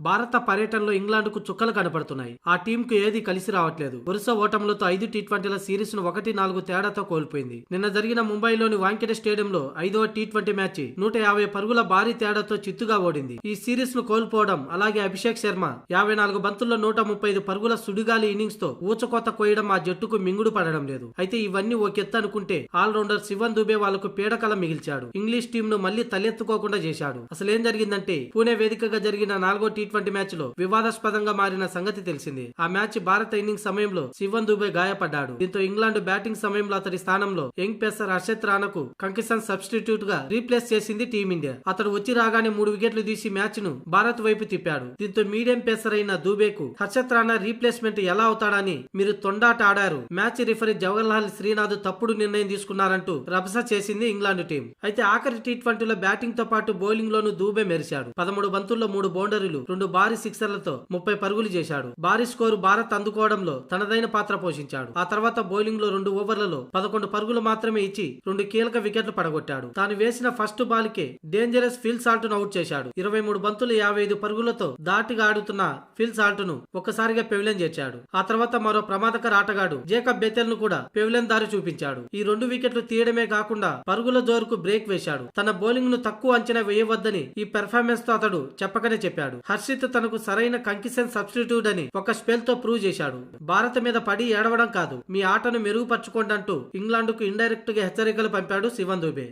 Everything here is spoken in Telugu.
భారత పర్యటనలో ఇంగ్లాండ్కు చుక్కలు కనపడుతున్నాయి. ఆ టీంకు ఏది కలిసి రావట్లేదు. వరుస ఓటములతో ఐదు టీ ట్వంటీల సిరీస్ను ఒకటి నాలుగు తేడాతో కోల్పోయింది. నిన్న జరిగిన ముంబైలోని వాంకెట స్టేడియంలో ఐదవ టీ ట్వంటీ మ్యాచ్ నూట యాభై పరుగుల భారీ తేడాతో చిత్తుగా ఓడింది. ఈ సిరీస్ను కోల్పోవడం అలాగే అభిషేక్ శర్మ యాభై నాలుగు బంతుల్లో నూట ముప్పై ఐదు పరుగుల సుడిగాలి ఇన్నింగ్స్తో ఊచకోత కోయడం ఆ జట్టుకు మింగుడు పడడం లేదు. అయితే ఇవన్నీ ఒక ఎత్తు అనుకుంటే ఆల్రౌండర్ శివన్ దుబే వాళ్ళకు పీడకల మిగిల్చాడు. ఇంగ్లీష్ టీం ను మళ్ళీ తలెత్తుకోకుండా చేశాడు. అసలేం జరిగిందంటే పూణే వేదికగా జరిగిన నాలుగో టీ ట్వంటీ మ్యాచ్లో వివాదాస్పదంగా మారిన సంగతి తెలిసింది. ఆ మ్యాచ్ భారత ఇన్నింగ్ సమయంలో శివన్ దుబే గాయపడ్డాడు. దీంతో ఇంగ్లాండ్ బ్యాటింగ్ సమయంలో అతడి స్థానంలో యంగ్ పేసర్ హర్షత్ రాణాకు కంకిసన్ సబ్స్టిట్యూట్గా రీప్లేస్ చేసింది టీమిండియా. అతడు వచ్చి రాగానే మూడు వికెట్లు తీసి మ్యాచ్ను భారత్ వైపు తిప్పాడు. దీంతో మీడియం పేసర్ అయిన దుబేకు హర్షత్ రాణా రీప్లేస్మెంట్ ఎలా అవుతాడని మీరు తొండాట ఆడారు మ్యాచ్ రిఫరీ జవహర్లాల్ శ్రీనాథ్ తప్పుడు నిర్ణయం తీసుకున్నారంటూ రభస చేసింది ఇంగ్లాండ్ టీం. అయితే ఆఖరి టీ ట్వంటీలో బ్యాటింగ్తో పాటు బౌలింగ్ లోను దూబే మెరిశాడు. పదమూడు బంతుల్లో మూడు బౌండరీలు రెండు భారీ సిక్సర్లతో ముప్పై పరుగులు చేశాడు. భారీ స్కోరు భారత్ అందుకోవడంలో తనదైన పాత్ర పోషించాడు. ఆ తర్వాత బౌలింగ్లో రెండు ఓవర్లలో పదకొండు పరుగులు మాత్రమే ఇచ్చి రెండు కీలక వికెట్లు పడగొట్టాడు. తాను వేసిన ఫస్ట్ బాల్ కే డేంజరస్ ఫిల్ సాల్ట్ను అవుట్ చేశాడు. ఇరవై మూడు బంతులు యాభై ఐదు పరుగులతో దాటిగా ఆడుతున్న ఫిల్ సాల్ట్ను ఒక్కసారిగా పెవిలెన్ చేర్చాడు. ఆ తర్వాత మరో ప్రమాదకర ఆటగాడు జేకబ్ బెతెల్ను కూడా పెవిలెన్ దారి చూపించాడు. ఈ రెండు వికెట్లు తీయడమే కాకుండా పరుగుల జోరుకు బ్రేక్ వేశాడు. తన బౌలింగ్ను తక్కువ అంచనా వేయవద్దని ఈ పెర్ఫార్మెన్స్తో అతడు చెప్పకనే చెప్పాడు. హర్ష హర్షిత్ తనకు సరైన కంకిసన్ సబ్స్టిట్యూట్ అని ఒక స్పెల్తో ప్రూవ్ చేశాడు. భారత్ మీద పడి ఏడవడం కాదు. మీ ఆటను మెరుగుపరచుకోండి అంటూ ఇంగ్లాండ్కు ఇండైరెక్ట్గా హెచ్చరికలు పంపాడు శివన్ దుబే.